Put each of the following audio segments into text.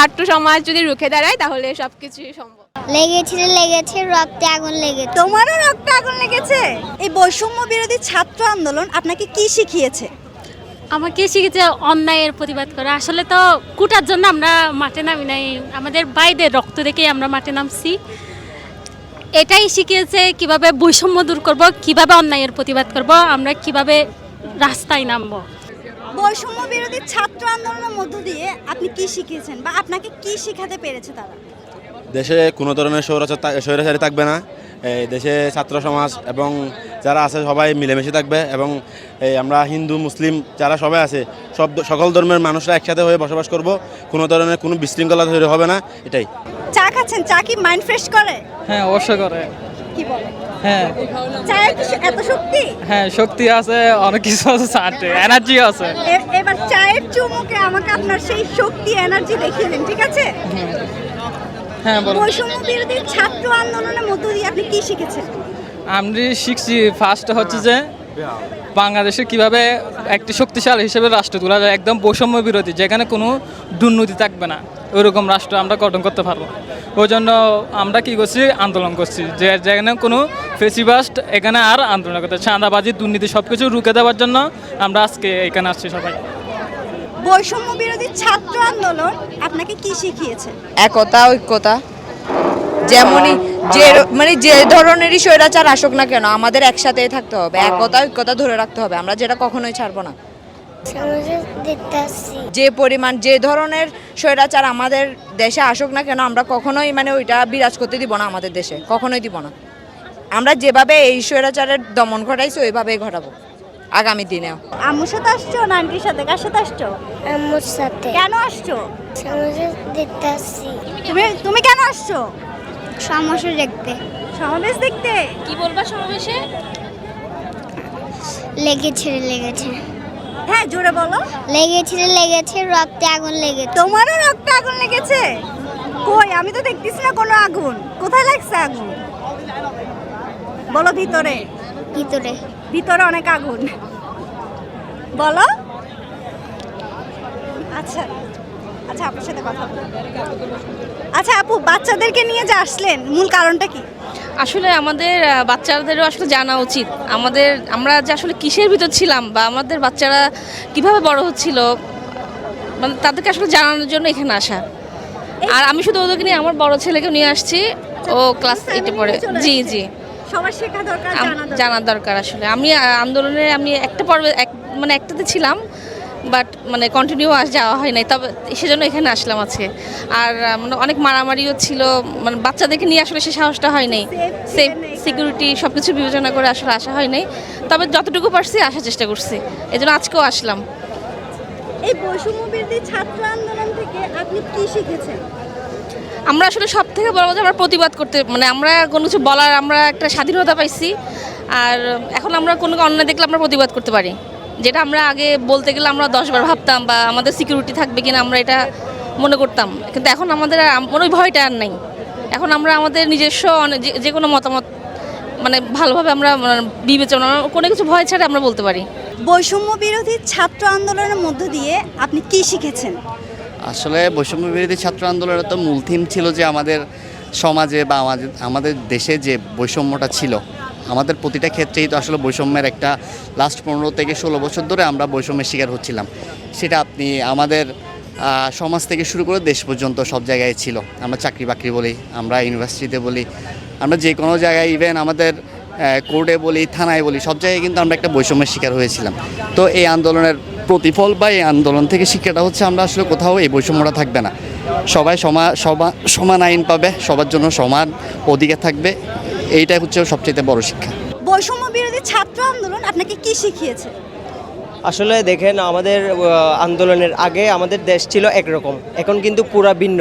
ছাত্র সমাজ যদি রুখে দাঁড়ায় তাহলে সব কিছুই সম্ভব। লেগেছিল লেগেছে রক্তে আগুন লেগেছে। তোমারও রক্তে আগুন লেগেছে? এই বৈষম্য বিরোধী ছাত্র আন্দোলন আপনাকে কি শিখিয়েছে? আমাকে শিখেছে অন্যায়ের প্রতিবাদ করা। আসলে তো কুটার জন্য আমরা মাঠে নামি নাই। আমাদের বাইদের রক্ত দেখেই আমরা মাঠে নামছি। এটাই শিখিয়েছে কীভাবে বৈষম্য দূর করব কীভাবে অন্যায়ের প্রতিবাদ করব আমরা কীভাবে রাস্তায় নামবো। বৈষম্য বিরোধী ছাত্র আন্দোলনের মধ্য দিয়ে আপনি কি শিখিয়েছেন বা আপনাকে কি শেখাতে পেরেছে তারা? দেশে কোনো ধরনের স্বৈরাচার স্বৈরাচারী থাকবে না। এই দেশে ছাত্র সমাজ এবং যারা আছে সবাই মিলেমিশে থাকবে এবং এই আমরা হিন্দু মুসলিম যারা সবাই আছে সব সকল ধর্মের মানুষরা একসাথে হয়ে বসবাস করব। কোনো ধরনের কোনো বিশৃঙ্খলা তৈরি হবে না এটাই। চা খাচ্ছেন? চা কি মাইন্ড ফ্রেশ করে? হ্যাঁ অবশ্যই করে। কি বলে হ্যাঁ। চায়ের কি এত শক্তি? হ্যাঁ শক্তি আছে অনেক কিছু আছে চাটে এনার্জি আছে। এবার চায়ের চুমুকে আমাকে আপনার সেই শক্তি এনার্জি দেখিয়ে দিন ঠিক আছে? হ্যাঁ বলো। বৈষম্য বিরোধী ছাত্র আন্দোলনের মধ্য দিয়ে আপনি কি শিখেছেন? আমি শিখছি ফার্স্ট হচ্ছে যে বাংলাদেশে কীভাবে একটি শক্তিশালী হিসেবে রাষ্ট্র তোলা যায় একদম বৈষম্য বিরোধী যেখানে কোনো দুর্নীতি থাকবে না ওইরকম রাষ্ট্র আমরা গঠন করতে পারব। ওই জন্য আমরা কি করছি? আন্দোলন করছি। যে যেখানে কোনো ফেসিবাস্ট এখানে আর আন্দোলন করতে চাঁদাবাজি দুর্নীতি সব কিছু রুখে দেওয়ার জন্য আমরা আজকে এখানে আসছি সবাই। বৈষম্য বিরোধী ছাত্র আন্দোলন আপনাকে কি শিখিয়েছে? একতা ঐক্যতা। যেমনই যে মানে যে ধরনেরই স্বৈরাচার আসুক না কেন আমাদের একসাথেই থাকতে হবে একতা ঐক্যতা ধরে রাখতে হবে আমরা যেটা কখনোই ছাড়বো না। যে পরিমাণ যে ধরনের স্বৈরাচার আমাদের দেশে আসুক না কেন আমরা কখনোই মানে ওইটা বিরাজ করতে দিব না আমাদের দেশে কখনোই দিব না। আমরা যেভাবে এই স্বৈরাচারের দমন ঘটাইছি ওইভাবেই ঘটাবো আগামী দিনেও। আম্মুর সাথে আসছো না আন্টির সাথে? কার সাথে আসছো? আম্মুর সাথে। কেন আসছি। তুমি তুমি কেন আসছো? সমস্যা দেখতে। সমাবেশ দেখতে? কি বলবা সমাবেশে? লেগেছে লেগেছে। হ্যাঁ জোরে বলো। লেগেছিল লেগেছে রক্তে আগুন লেগেছে। তোমারও রক্তে আগুন লেগেছে? কই আমি তো দেখতেছি না কোনো আগুন। কোথায় লাগছে আগুন? বলো ভিতরে। ভিতরে। ভিতরে অনেক আগুন। বলো। আচ্ছা। আচ্ছা আপনার সাথে কথা আচ্ছা আপু বাচ্চাদেরকে নিয়ে যে আসলেন মূল কারণটা কি? আসলে আমাদের বাচ্চাদেরও আসলে জানা উচিত। আমাদের আমরা যে আসলে কিসের ভিতর ছিলাম বা আমাদের বাচ্চারা কীভাবে বড় হচ্ছিল মানে তাদেরকে আসলে জানানোর জন্য এখানে আসা। আর আমি শুধু ওদেরকে নিয়ে আমার বড় ছেলেকে নিয়ে আসছি। ও ক্লাস এইটে পড়ে। জি জি। সবার শেখা দরকার জানা দরকার। আসলে। আমি আন্দোলনে আমি একটা পর্বে এক মানে একটাতে ছিলাম। বাট মানে কন্টিনিউ আস যাওয়া হয় নাই তবে সেজন্য এখানে আসলাম আজকে। আর মানে অনেক মারামারিও ছিল মানে বাচ্চাদেরকে নিয়ে আসলে সে সাহসটা হয় নাই। সেফ সিকিউরিটি সব কিছু বিবেচনা করে আসলে আসা হয় নাই। তবে যতটুকু পারছি আসার চেষ্টা করছি এই জন্য আজকেও আসলাম। এই বৈষম্য বিরোধী ছাত্র আন্দোলন থেকে আপনি কি শিখেছেন? আমরা আসলে সব থেকে বড় কথা আমরা প্রতিবাদ করতে মানে আমরা কোনো কিছু বলার আমরা একটা স্বাধীনতা পাইছি। আর এখন আমরা কোনো অন্যায় দেখলে আমরা প্রতিবাদ করতে পারি। যেটা আমরা আগে বলতে গেলে আমরা দশবার ভাবতাম বা আমাদের সিকিউরিটি থাকবে কিনা আমরা এটা মনে করতাম। কিন্তু এখন আমাদের আর আম- ওই ভয়টা আর নাই। এখন আমরা আমাদের নিজস্ব অনে- যে- যে কোনো মতামত মানে ভালোভাবে আমরা মানে বিবেচনা কোনো কিছু ভয় ছাড়া আমরা বলতে পারি। বৈষম্য বিরোধী ছাত্র আন্দোলনের মধ্য দিয়ে আপনি কি শিখেছেন? আসলে বৈষম্য বিরোধী ছাত্র আন্দোলনের তো মূল থিম ছিল যে আমাদের সমাজে বা আমাদের আমাদের দেশে যে বৈষম্যটা ছিল আমাদের প্রতিটা ক্ষেত্রেই তো আসলে বৈষম্যের একটা লাস্ট পনেরো থেকে ষোলো বছর ধরে আমরা বৈষম্যের শিকার হচ্ছিলাম। সেটা আপনি আমাদের সমাজ থেকে শুরু করে দেশ পর্যন্ত সব জায়গায় ছিল। আমরা চাকরি বাকরি বলি, আমরা ইউনিভার্সিটিতে বলি, আমরা যে কোনো জায়গায় ইভেন আমাদের কোর্টে বলি, থানায় বলি, সব জায়গায় কিন্তু আমরা একটা বৈষম্যের শিকার হয়েছিলাম। তো এই আন্দোলনের প্রতিফল বা এই আন্দোলন থেকে শিক্ষাটা হচ্ছে আমরা আসলে কোথাও এই বৈষম্যটা থাকবে না। সবাই সমা সমান আইন পাবে, সবার জন্য সমান অধিকার থাকবে। এইটাই হচ্ছে সবচেয়ে বড় শিক্ষা। বৈষম্য বিরোধী ছাত্র আন্দোলন আপনাকে কি শিখিয়েছে? আসলে দেখেন আমাদের আন্দোলনের আগে আমাদের দেশ ছিল একরকম। এখন কিন্তু পুরা ভিন্ন।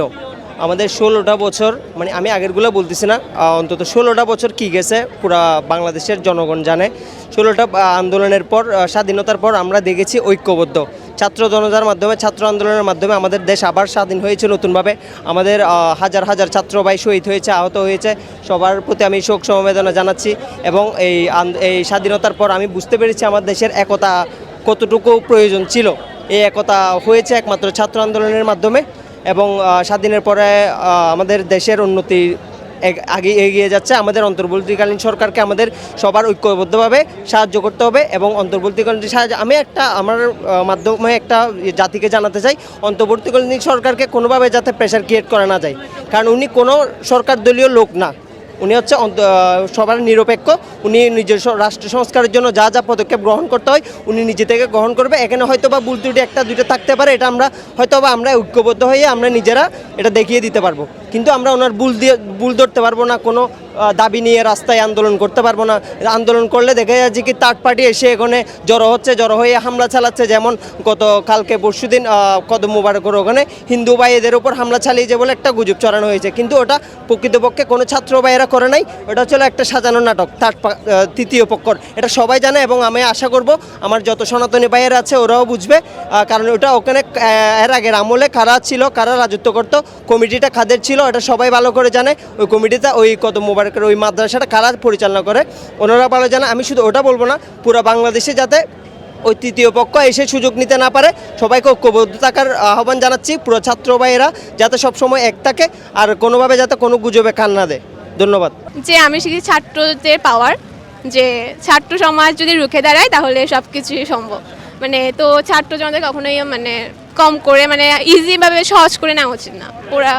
আমাদের ষোলোটা বছর মানে আমি আগেরগুলো বলতেছি না অন্তত ষোলোটা বছর কি গেছে পুরা বাংলাদেশের জনগণ জানে। ষোলোটা আন্দোলনের পর স্বাধীনতার পর আমরা দেখেছি ঐক্যবদ্ধ। ছাত্র জনতার মাধ্যমে, ছাত্র আন্দোলনের মাধ্যমে আমাদের দেশ আবার স্বাধীন হয়েছে নতুনভাবে। আমাদের হাজার হাজার ছাত্র ভাই শহীদ হয়েছে, আহত হয়েছে। সবার প্রতি আমি শোক সমবেদনা জানাচ্ছি এবং এই এই স্বাধীনতার পর আমি বুঝতে পেরেছি আমার দেশের একতা কতটুকু প্রয়োজন ছিল। এই একতা হয়েছে একমাত্র ছাত্র আন্দোলনের মাধ্যমে এবং স্বাধীনের পরে আমাদের দেশের উন্নতি আগে এগিয়ে যাচ্ছে। আমাদের অন্তর্বর্তীকালীন সরকারকে আমাদের সবার ঐক্যবদ্ধভাবে সাহায্য করতে হবে এবং অন্তর্বর্তীকালীন সাহায্য আমি একটা, আমার মাধ্যমে একটা জাতিকে জানাতে চাই। অন্তর্বর্তীকালীন সরকারকে কোনোভাবে যাতে প্রেশার ক্রিয়েট করা না যায়। কারণ উনি কোনো সরকার দলীয় লোক না। উনি হচ্ছে সবার নিরপেক্ষ। উনি নিজের রাষ্ট্র সংস্কারের জন্য যা যা পদক্ষেপ গ্রহণ করতে হয়, উনি নিজে থেকে গ্রহণ করবে। এখানে হয়তো বা ভুল ত্রুটি একটা, দুইটা থাকতে পারে, এটা আমরা হয়তো বা আমরা ঐক্যবদ্ধ হয়ে আমরা নিজেরা এটা দেখিয়ে দিতে পারব। কিন্তু আমরা ওনার ভুল দিয়ে ভুল ধরতে পারব না, কোনো দাবি নিয়ে রাস্তায় আন্দোলন করতে পারব না। আন্দোলন করলে দেখা যাচ্ছে কি থার্ড পার্টি এসে এখানে জড়ো হচ্ছে জড়ো হয়ে হামলা চালাচ্ছে। যেমন গত কালকে পরশুদিন আহ, কদম মুবারকের ওখানে হিন্দু ভাইদের উপর হামলা চালিয়েছে বলে একটা গুজব চড়ানো হয়েছে। কিন্তু ওটা প্রকৃতপক্ষে কোনো ছাত্র ভাইয়েরা করে নাই। ওটা হচ্ছে একটা সাজানো নাটক থার্ড তৃতীয় পক্ষর। এটা সবাই জানে এবং আমি আশা করব আমার যত সনাতনী ভাইয়েরা আছে ওরাও বুঝবে। কারণ ওটা ওখানে এর আগের আমলে কারা ছিল কারা রাজত্ব করতো কমিটিটা খাদের ছিল এটা সবাই ভালো করে জানে। ওই কমিটিটা ওই কদম মুবারকের ওই মাদ্রাসাটা কারা পরিচালনা করে? ওনারা ভালো জানে আমি শুধু ওটা বলব না, পুরো বাংলাদেশে যাতে ওই তৃতীয় পক্ষ এসে সুযোগ নিতে না পারে, সবাইকে ঐক্যবদ্ধ থাকার আহ্বান জানাচ্ছি পুরো ছাত্র ভাইয়েরা, যাতে সবসময় এক থাকে আর কোনোভাবে যাতে কোনো গুজবে কান না দেয়। ধন্যবাদ। যে, আমি শিখি ছাত্রদের পাওয়ার যে, ছাত্র সমাজ যদি রুখে দাঁড়ায়, তাহলে সব কিছুই সম্ভব। মানে তো ছাত্র জনতা কখনোই মানে কম করে মানে ইজিভাবে সহজ করে নেওয়া উচিত না। ওরা।